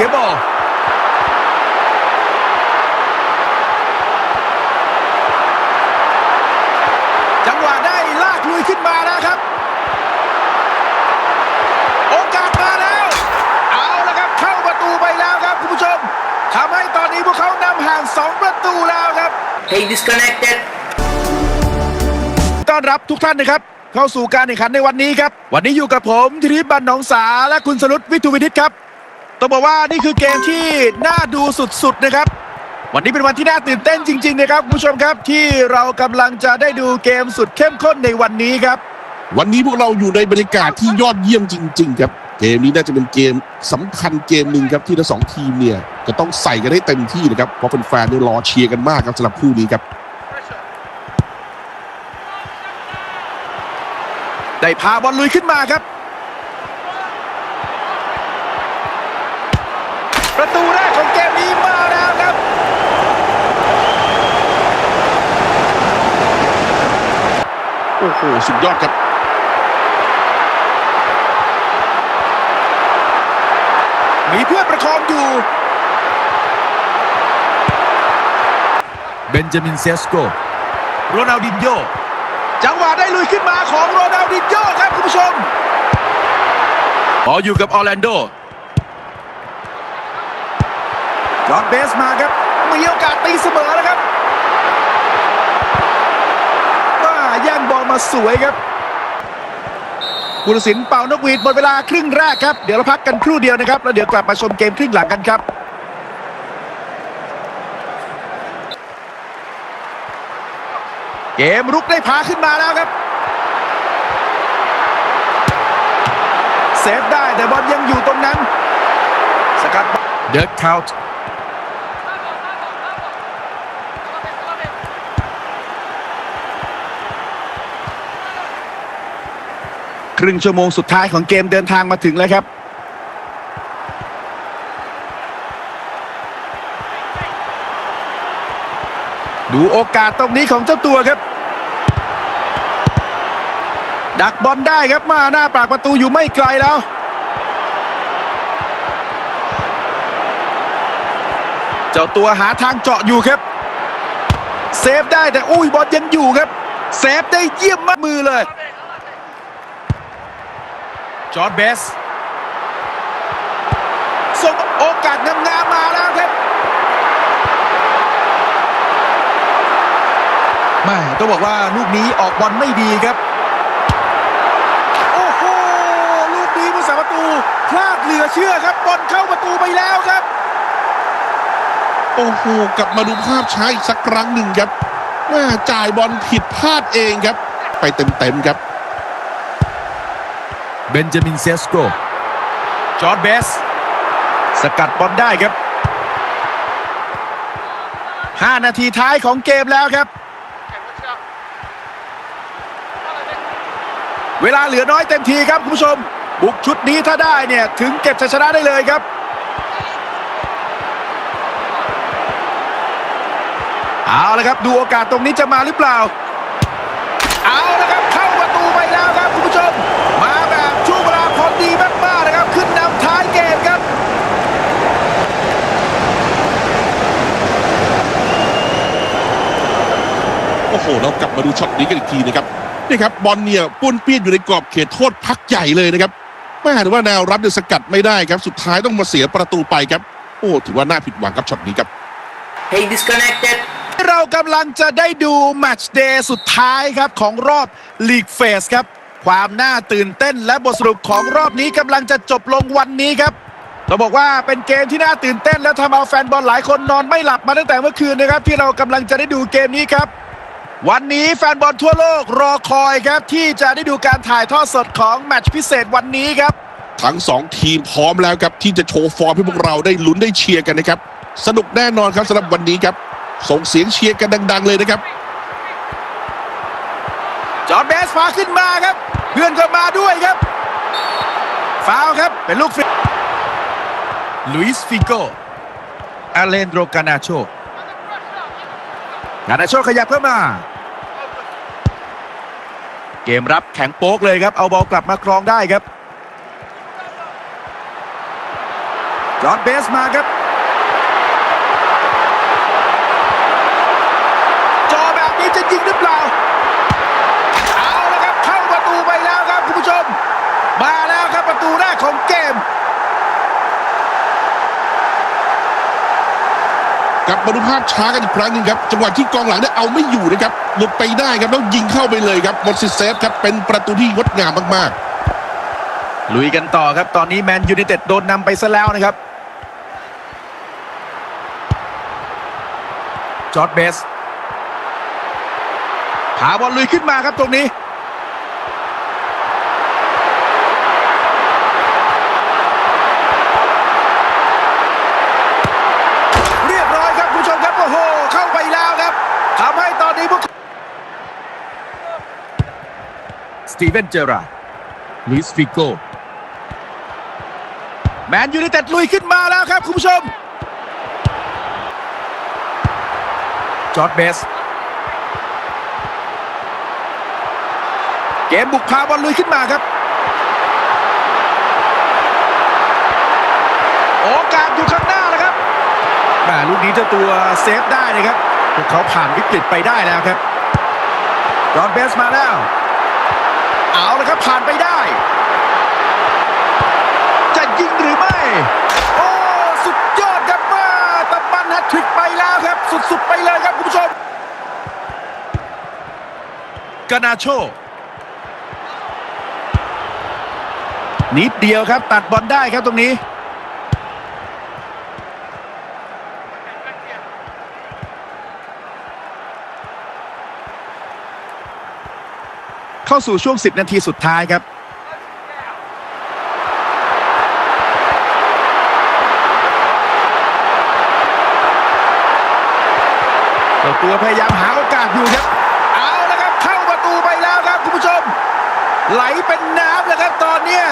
สียบอลจังหวะได้ลากลุยขึ้นมาแล้วครับ โอกาสมาแล้ว เอาละครับเข้าประตูไปแล้วครับคุณผู้ชมทำให้ตอนนี้พวกเขานำห่าง 2 ประตูแล้วครับ Hey, disconnected. ต้อนรับทุกท่านนะครับเข้าสู่การแข่งขันในวันนี้ครับ วันนี้อยู่กับผมธิริบันหนองสาและคุณสรุตวิทูวินิตครับ ต้องบอกว่านี่คือเกมที่น่าดูสุดๆนะครับ วันนี้เป็นวันที่น่าตื่นเต้นจริง ๆ นะครับคุณผู้ชมครับที่เรากำลังจะได้ดูเกมสุดเข้มข้นในวันนี้ครับ วันนี้พวกเราอยู่ในบรรยากาศที่ยอดเยี่ยมจริง ๆ ครับเกมนี้น่าจะเป็นเกมสำคัญเกมหนึ่งครับที่ทั้งสองทีมเนี่ยจะต้องใส่กันให้เต็มที่นะครับเพราะแฟนๆเนี่ยรอเชียร์กันมากครับสำหรับคู่นี้ครับได้พาบอลลุยขึ้นมาครับ ประตูแรกของเกมนี้มาแล้วครับ โอ้โหสุดยอดครับมีเพื่อนประคองอยู่ เบนจามินเซสโก โรนัลดินโย จังหวะได้ลุยขึ้นมาของโรนัลดินโยครับคุณผู้ชมบอลอยู่กับออร์แลนโดจอร์นเบสมาครับ มีโอกาสตีเสมอแล้วครับว่าแย่งบอล มาสวยครับผู้ตัดสินเป่านกหวีดหมดเวลาครึ่งแรกครับ เดี๋ยวเราพักกันครู่เดียวนะครับ แล้วเดี๋ยวกลับมาชมเกมครึ่งหลังกันครับเกมรุกได้พาขึ้นมาแล้วครับ เซฟได้แต่บอลยังอยู่ตรงนั้น สกัดเดิร์กคาว์ ครึ่งชั่วโมงสุดท้ายของเกมเดินทางมาถึงแล้วครับ ดูโอกาสตรงนี้ของเจ้าตัวครับ ดักบอลได้ครับมาหน้าปากประตูอยู่ไม่ไกลแล้วเจ้าตัวหาทางเจาะอยู่ครับ เซฟได้แต่อุ้ยบอลยังอยู่ครับ เซฟได้เยี่ยมมากมือเลย จอร์ดเบสส่งโอกาสงามๆมาแล้วครับไม่ต้องบอกว่าลูกนี้ออกบอลไม่ดีครับ โอ้โห ลูกนี้ผู้สาประตู พลาดเหลือเชื่อครับ บอลเข้าประตูไปแล้วครับ โอ้โห กลับมาดูภาพช้าอีกสักครั้งหนึ่งครับแม่จ่ายบอลผิดพลาดเองครับ ไปเต็มๆครับ เบนจามินเซสโกจอร์ดเบส สกัดบอลได้ครับ 5 นาทีท้ายของเกมแล้วครับ เวลาเหลือน้อยเต็มทีครับคุณผู้ชม บุกชุดนี้ถ้าได้เนี่ย ถึงเก็บชัยชนะได้เลยครับ เอาละครับ ดูโอกาสตรงนี้จะมาหรือเปล่า เอาละครับ เข้าประตูไปแล้วครับคุณผู้ชม มาแบบช่วงเวลาพอดีมากๆนะครับ ขึ้นนำท้ายเกมครับ โอ้โหเรากลับมาดูช็อตนี้กันอีกทีนะครับนี่ครับบอลเนี่ยป้วนเปี้ยนอยู่ในกรอบเขตโทษพักใหญ่เลยนะครับแม่ถือว่าแนวรับเนี่ยสกัดไม่ได้ครับสุดท้ายต้องมาเสียประตูไปครับ โอ้ถือว่าน่าผิดหวังครับช็อตนี้ครับ Hey, disconnected. เรากำลังจะได้ดูแมตช์เดย์สุดท้ายครับของรอบลีกเฟสครับ ความน่าตื่นเต้นและบทสรุปของรอบนี้กำลังจะจบลงวันนี้ครับเราบอกว่าเป็นเกมที่น่าตื่นเต้น และทำเอาแฟนบอลหลายคนนอนไม่หลับมาตั้งแต่เมื่อคืนนะครับ ที่เรากำลังจะได้ดูเกมนี้ครับ วันนี้แฟนบอลทั่วโลกรอคอยครับ ที่จะได้ดูการถ่ายทอดสดของแมตช์พิเศษวันนี้ครับ ทั้งสองทีมพร้อมแล้วครับ ที่จะโชว์ฟอร์มให้พวกเราได้ลุ้นได้เชียร์กันนะครับ สนุกแน่นอนครับสำหรับวันนี้ครับ ส่งเสียงเชียร์กันดัง ๆ เลยนะครับ จอร์นเบสพาขึ้นมาครับ เพื่อนก็มาด้วยครับ ฟาวล์ครับเป็นลูกฟรีลุยส์ฟิโกอาเลนโดกานาโชกานาโชขยับเข้ามา เกมรับแข็งโป๊กเลยครับ เอาบอลกลับมาครองได้ครับจอร์ดเบสมาครับจอแบบนี้จะยิงหรือเปล่า เอาละครับเข้าประตูไปแล้วครับคุณผู้ชม มาแล้วครับประตูแรกของเกม กลับมาดูภาพช้ากันอีกครั้งหนึงครับจังหวะที่กองหลังเนี่ยเอาไม่อยู่นะครับหลุดไปได้ครับแล้วยิงเข้าไปเลยครับหมดสิทธิ์เซฟครับเป็นประตูที่งดงามมากๆ ลุยกันต่อครับ ตอนนี้แมนยู i นเต็ดโดนนำไปซะแล้วนะครับจอร์ดเบสหาบอลลุยขึ้นมาครับตรงนี้ เรียบร้อยครับคุณผู้ชมครับ โอ้โห เข้าไปแล้วครับทำให้ตอนนี้พวกส ตีเวนเจอราร์ลุยส์ฟิโกแมนยูไนเต็ดลุยขึ้นมาแล้วครับคุณผู้ชม จอร์ดเบส เกมบุกพาบอลลุยขึ้นมาครับ โอกาสอยู่ข้างหน้าแล้วครับแหม่ลูกนี้เจ้าตัวเซฟได้นะครับพวกเขาผ่านวิกฤตไปได้แล้วครับ จอร์ดเบสมาแล้ว เอาละครับผ่านไปได้ จะยิงหรือไม่ โอ้ สุดยอดครับมาตะบันแฮตทริกไปแล้วครับ สุดๆไปเลยครับคุณผู้ชมกานาโชนิดเดียวครับ ตัดบอลได้ครับตรงนี้ เข้าสู่ช่วง 10 นาทีสุดท้ายครับ ตัวพยายามหาโอกาสอยู่ครับ เอาละครับ เข้าประตูไปแล้วครับคุณผู้ชม ไหลเป็นน้ำแล้วครับตอนเนี้ย